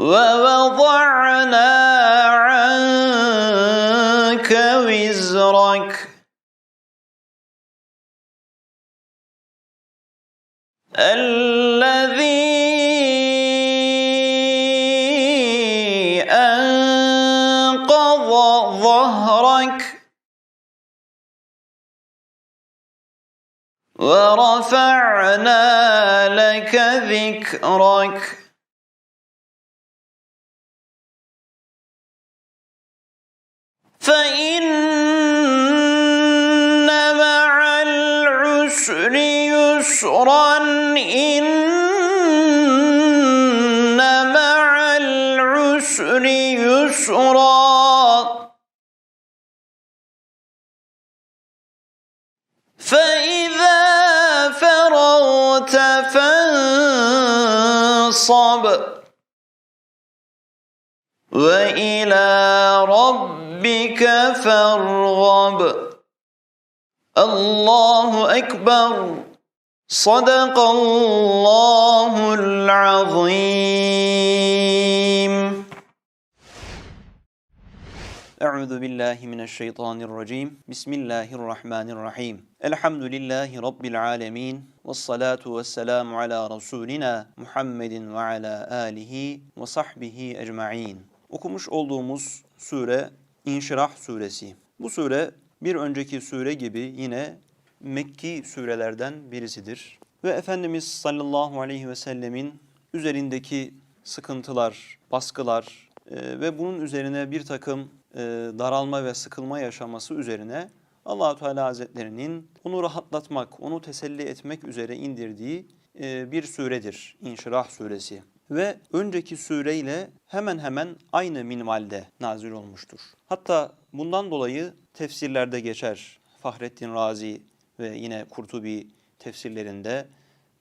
ووضعنا عنك وزرك. الذي أنقض ظهرك. ورفعنا لك ذكرك. فإن مع العسر يسرا إن مع العسر يسرا. فإذا فرغت فانصب وإلى ربك فارغب الله أكبر صدق الله العظيم أعوذ بالله من الشيطان الرجيم بسم الله الرحمن الرحيم الحمد لله رب العالمين والصلاة والسلام على رسولنا Muhammedin ve ala alihi ve sahbihi ecmaîn. Okumuş olduğumuz sure İnşirah suresi. Bu sure bir önceki sure gibi yine Mekki surelerden birisidir. Ve Efendimiz sallallahu aleyhi ve sellemin üzerindeki sıkıntılar, baskılar e, ve bunun üzerine bir takım e, daralma ve sıkılma yaşaması üzerine Allahu Teala Hazretlerinin onu rahatlatmak, onu teselli etmek üzere indirdiği e, bir suredir İnşirah suresi. Ve önceki sureyle hemen hemen aynı minvalde nazil olmuştur. Hatta bundan dolayı tefsirlerde geçer. Fahrettin Razi ve yine Kurtubi tefsirlerinde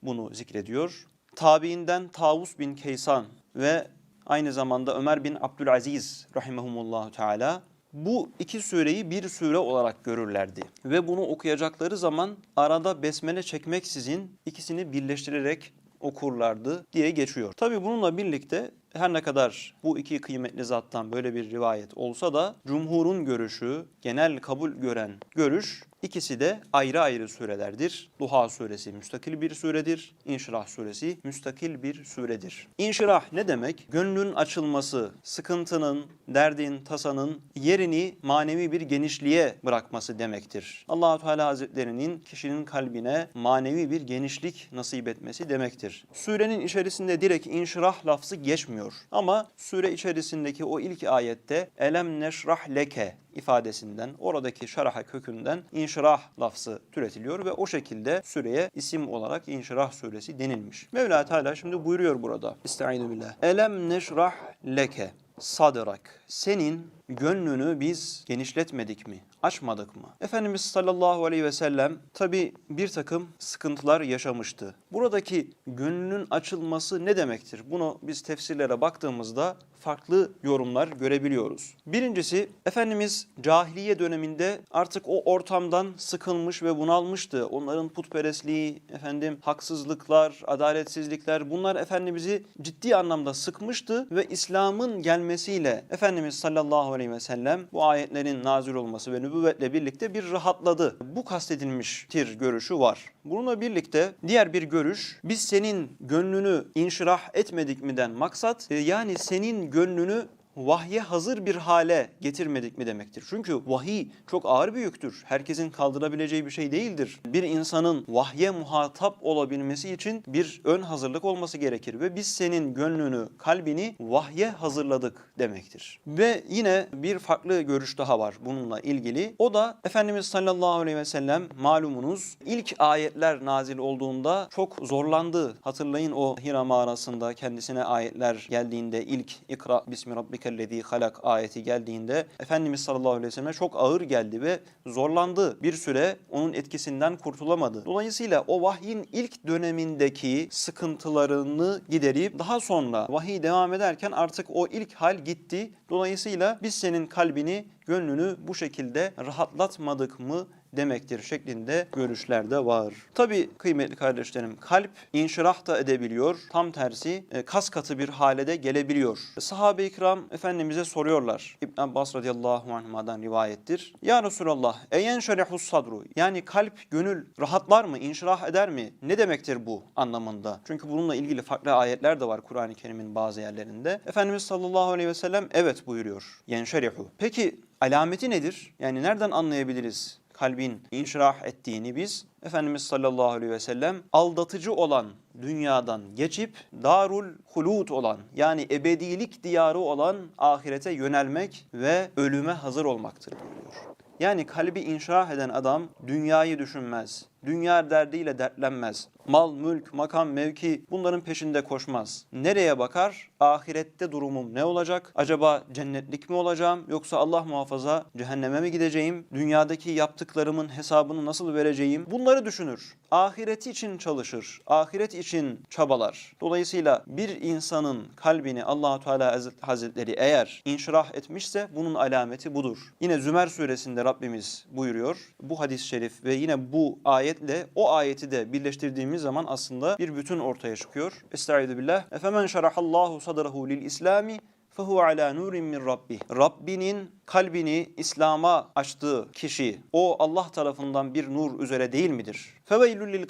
bunu zikrediyor. Tabiinden Tavus bin Kaysan ve aynı zamanda Ömer bin Abdülaziz rahimehumullahu teala bu iki sureyi bir sure olarak görürlerdi. Ve bunu okuyacakları zaman arada besmele çekmeksizin ikisini birleştirerek okurlardı diye geçiyor. Tabi bununla birlikte her ne kadar bu iki kıymetli zattan böyle bir rivayet olsa da cumhurun görüşü, genel kabul gören görüş ikisi de ayrı ayrı surelerdir. Duha suresi müstakil bir suredir. İnşirah suresi müstakil bir suredir. İnşirah ne demek? Gönlün açılması, sıkıntının, derdin, tasanın yerini manevi bir genişliğe bırakması demektir. Allahu Teala Hazretlerinin kişinin kalbine manevi bir genişlik nasip etmesi demektir. Surenin içerisinde direkt inşirah lafzı geçmiyor. Ama sure içerisindeki o ilk ayette elem neşrah leke ifadesinden, oradaki şaraha kökünden inşirah lafzı türetiliyor ve o şekilde süreye isim olarak inşirah suresi denilmiş. Mevla Teala şimdi buyuruyor burada. Estaizu billah. Elem neşrah leke sadrak. Senin gönlünü biz genişletmedik mi? Açmadık mı? Efendimiz sallallahu aleyhi ve sellem tabi bir takım sıkıntılar yaşamıştı. Buradaki gönlünün açılması ne demektir? Bunu biz tefsirlere baktığımızda farklı yorumlar görebiliyoruz. Birincisi Efendimiz cahiliye döneminde artık o ortamdan sıkılmış ve bunalmıştı. Onların putperestliği, efendim haksızlıklar, adaletsizlikler bunlar Efendimiz'i ciddi anlamda sıkmıştı ve İslam'ın gelmesiyle Efendimiz sallallahu aleyhi ve sellem bu ayetlerin nazil olması ve nübüvvetle birlikte bir rahatladı. Bu kastedilmiştir görüşü var. Bununla birlikte diğer bir görüş biz senin gönlünü inşirah etmedik miden maksat e, yani senin gönlünü vahye hazır bir hale getirmedik mi demektir. Çünkü vahiy çok ağır bir yüktür. Herkesin kaldırabileceği bir şey değildir. Bir insanın vahye muhatap olabilmesi için bir ön hazırlık olması gerekir ve biz senin gönlünü, kalbini vahye hazırladık demektir. Ve yine bir farklı görüş daha var bununla ilgili. O da Efendimiz sallallahu aleyhi ve sellem malumunuz ilk ayetler nazil olduğunda çok zorlandı. Hatırlayın o Hira mağarasında kendisine ayetler geldiğinde ilk İkra bismi rabbikellezi halak ayeti geldiğinde Efendimiz sallallahu aleyhi ve selleme çok ağır geldi ve zorlandı. Bir süre onun etkisinden kurtulamadı. Dolayısıyla o vahyin ilk dönemindeki sıkıntılarını giderip daha sonra vahiy devam ederken artık o ilk hal gitti. Dolayısıyla biz senin kalbini, gönlünü bu şekilde rahatlatmadık mı demektir şeklinde görüşler de var. Tabi kıymetli kardeşlerim kalp inşirah da edebiliyor. Tam tersi e, kas katı bir hale de gelebiliyor. Sahabe-i kiram Efendimiz'e soruyorlar. İbn Abbas radıyallahu anhuma'dan rivayettir. Ya Resulallah eyen şerehus sadru yani kalp gönül rahatlar mı inşirah eder mi? Ne demektir bu anlamında? Çünkü bununla ilgili farklı ayetler de var Kur'an-ı Kerim'in bazı yerlerinde. Efendimiz sallallahu aleyhi ve sellem evet buyuruyor. Yenşerihu. Peki alameti nedir? Yani nereden anlayabiliriz? Kalbin inşirah ettiğini biz Efendimiz sallallahu aleyhi ve sellem aldatıcı olan dünyadan geçip darul hulut olan yani ebedilik diyarı olan ahirete yönelmek ve ölüme hazır olmaktır buyuruyor. Yani kalbi inşirah eden adam dünyayı düşünmez. Dünya derdiyle dertlenmez. Mal, mülk, makam, mevki bunların peşinde koşmaz. Nereye bakar? Ahirette durumum ne olacak? Acaba cennetlik mi olacağım yoksa Allah muhafaza cehenneme mi gideceğim? Dünyadaki yaptıklarımın hesabını nasıl vereceğim? Bunları düşünür. Ahireti için çalışır. Ahiret için çabalar. Dolayısıyla bir insanın kalbini Allahu Teala Hazretleri eğer inşirah etmişse bunun alameti budur. Yine Zümer suresinde Rabbimiz buyuruyor. Bu hadis-i şerif ve yine bu ayetle o ayeti de birleştirdiğimiz zaman aslında bir bütün ortaya çıkıyor. Estaizu billah. Efemen şerahallahu sadrahu lil islami fehu ala nurin min rabbih. Rabbinin kalbini İslam'a açtığı kişi o Allah tarafından bir nur üzere değil midir? Feveylül lil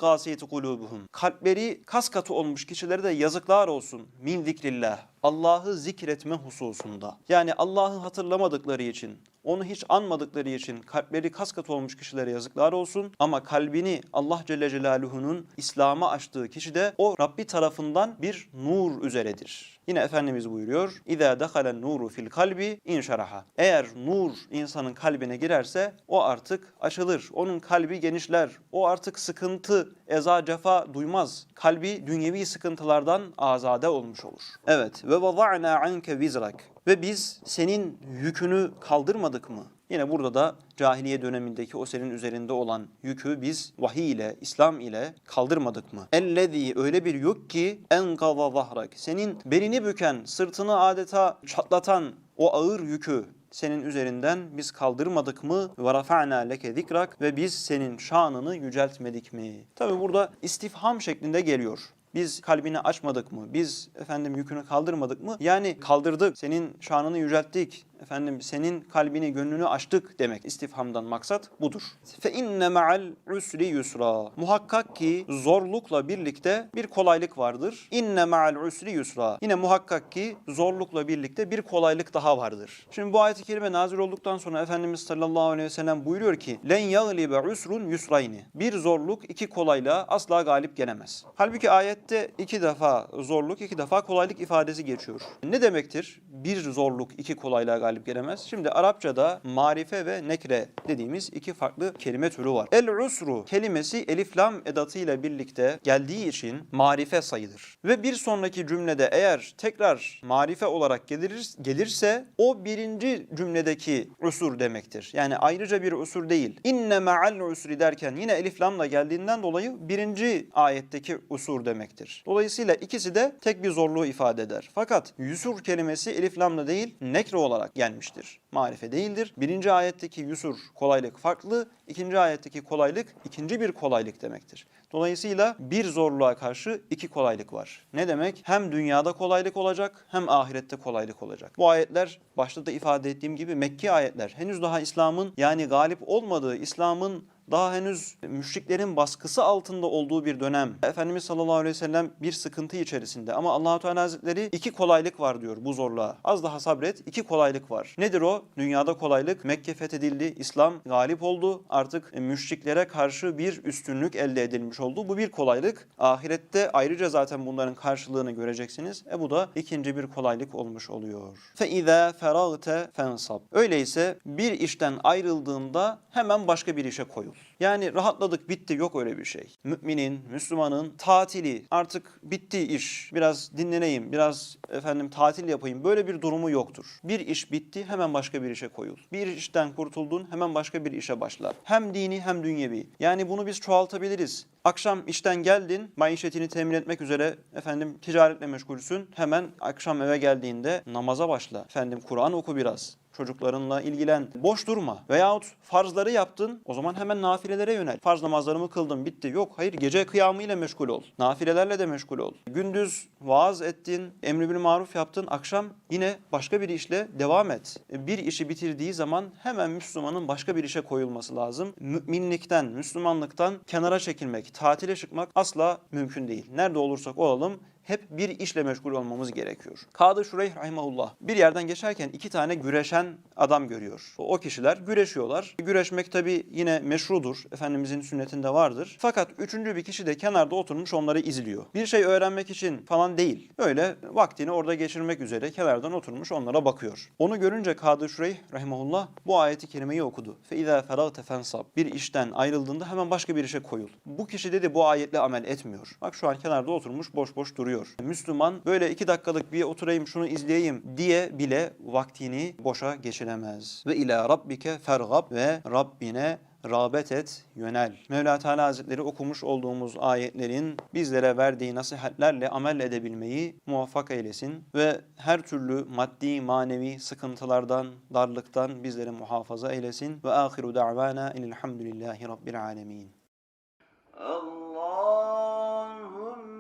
kulubuhum. Kalpleri kas katı olmuş kişilere de yazıklar olsun min zikrillah. Allah'ı zikretme hususunda. Yani Allah'ı hatırlamadıkları için, onu hiç anmadıkları için kalpleri kas katı olmuş kişilere yazıklar olsun. Ama kalbini Allah Celle Celaluhu'nun İslam'a açtığı kişi de o Rabbi tarafından bir nur üzeredir. Yine Efendimiz buyuruyor. İza dakalen nuru fil kalbi inşaraha. Eğer nur insanın kalbine girerse o artık açılır. Onun kalbi genişler. O artık sıkıntı, eza, cefa duymaz. Kalbi dünyevi sıkıntılardan azade olmuş olur. Evet. Ve vaza'na anke vizrak. Ve biz senin yükünü kaldırmadık mı? Yine burada da cahiliye dönemindeki o senin üzerinde olan yükü biz vahiy ile, İslam ile kaldırmadık mı? Ellezî öyle bir yük ki enkaza zahrak. Senin belini büken, sırtını adeta çatlatan o ağır yükü senin üzerinden biz kaldırmadık mı? Ve rafa'na leke ve biz senin şanını yüceltmedik mi? Tabi burada istifham şeklinde geliyor. Biz kalbini açmadık mı? Biz efendim yükünü kaldırmadık mı? Yani kaldırdık, senin şanını yücelttik, efendim senin kalbini, gönlünü açtık demek. İstifhamdan maksat budur. Fe inne ma'al usri yusra. Muhakkak ki zorlukla birlikte bir kolaylık vardır. İnne ma'al usri yusra. Yine muhakkak ki zorlukla birlikte bir kolaylık daha vardır. Şimdi bu ayet-i kerime nazil olduktan sonra Efendimiz sallallahu aleyhi ve sellem buyuruyor ki len yaglibe usrun yusrayni. Bir zorluk iki kolaylığa asla galip gelemez. Halbuki ayette iki defa zorluk, iki defa kolaylık ifadesi geçiyor. Ne demektir? Bir zorluk iki kolaylığa galip gelemez. Şimdi Arapçada marife ve nekre dediğimiz iki farklı kelime türü var. El usru kelimesi elif lam edatıyla birlikte geldiği için marife sayılır. Ve bir sonraki cümlede eğer tekrar marife olarak gelir, gelirse o birinci cümledeki usur demektir. Yani ayrıca bir usur değil. İnne ma'al usri derken yine elif lamla geldiğinden dolayı birinci ayetteki usur demektir. Dolayısıyla ikisi de tek bir zorluğu ifade eder. Fakat yusur kelimesi elif lamla değil nekre olarak gelmiştir. Marife değildir. Birinci ayetteki yusur kolaylık farklı, ikinci ayetteki kolaylık ikinci bir kolaylık demektir. Dolayısıyla bir zorluğa karşı iki kolaylık var. Ne demek? Hem dünyada kolaylık olacak hem ahirette kolaylık olacak. Bu ayetler başta da ifade ettiğim gibi Mekki ayetler. Henüz daha İslam'ın yani galip olmadığı, İslam'ın daha henüz müşriklerin baskısı altında olduğu bir dönem. Efendimiz sallallahu aleyhi ve sellem bir sıkıntı içerisinde ama Allahu Teala Hazretleri iki kolaylık var diyor bu zorluğa. Az daha sabret iki kolaylık var. Nedir o? Dünyada kolaylık Mekke fethedildi, İslam galip oldu. Artık e, müşriklere karşı bir üstünlük elde edilmiş oldu. Bu bir kolaylık. Ahirette ayrıca zaten bunların karşılığını göreceksiniz. E bu da ikinci bir kolaylık olmuş oluyor. Fe izâ feragte fensab. Öyleyse bir işten ayrıldığında hemen başka bir işe koyul. Yani rahatladık bitti yok öyle bir şey. Müminin, Müslümanın tatili artık bitti iş. Biraz dinleneyim, biraz efendim tatil yapayım. Böyle bir durumu yoktur. Bir iş bitti hemen başka bir işe koyul. Bir işten kurtuldun hemen başka bir işe başla. Hem dini hem dünyevi. Yani bunu biz çoğaltabiliriz. Akşam işten geldin, maişetini temin etmek üzere efendim ticaretle meşgulsün. Hemen akşam eve geldiğinde namaza başla. Efendim Kur'an oku biraz. Çocuklarınla ilgilen. Boş durma. Veyahut farzları yaptın o zaman hemen nafilelere yönel. Farz namazlarımı kıldım bitti. Yok hayır gece kıyamıyla meşgul ol. Nafilelerle de meşgul ol. Gündüz vaaz ettin, emri bil maruf yaptın. Akşam yine başka bir işle devam et. Bir işi bitirdiği zaman hemen Müslümanın başka bir işe koyulması lazım. Müminlikten, Müslümanlıktan kenara çekilmek, tatile çıkmak asla mümkün değil. Nerede olursak olalım hep bir işle meşgul olmamız gerekiyor. Kadı Şureyh Rahimahullah bir yerden geçerken iki tane güreşen adam görüyor. O kişiler güreşiyorlar. Güreşmek tabi yine meşrudur. Efendimizin sünnetinde vardır. Fakat üçüncü bir kişi de kenarda oturmuş onları izliyor. Bir şey öğrenmek için falan değil. Öyle vaktini orada geçirmek üzere kenardan oturmuş onlara bakıyor. Onu görünce Kadı Şureyh Rahimahullah bu ayeti kerimeyi okudu. فَاِذَا فَرَغْتَ فَانْصَبْ Bir işten ayrıldığında hemen başka bir işe koyul. Bu kişi dedi bu ayetle amel etmiyor. Bak şu an kenarda oturmuş boş boş duruyor. Müslüman böyle iki dakikalık bir oturayım şunu izleyeyim diye bile vaktini boşa geçiremez. Ve ila rabbike fergab ve Rabbine rağbet et, yönel. Mevla Teala Hazretleri okumuş olduğumuz ayetlerin bizlere verdiği nasihatlerle amel edebilmeyi muvaffak eylesin ve her türlü maddi, manevi sıkıntılardan, darlıktan bizleri muhafaza eylesin. Ve ahiru da'vana enilhamdülillahi rabbil alemin.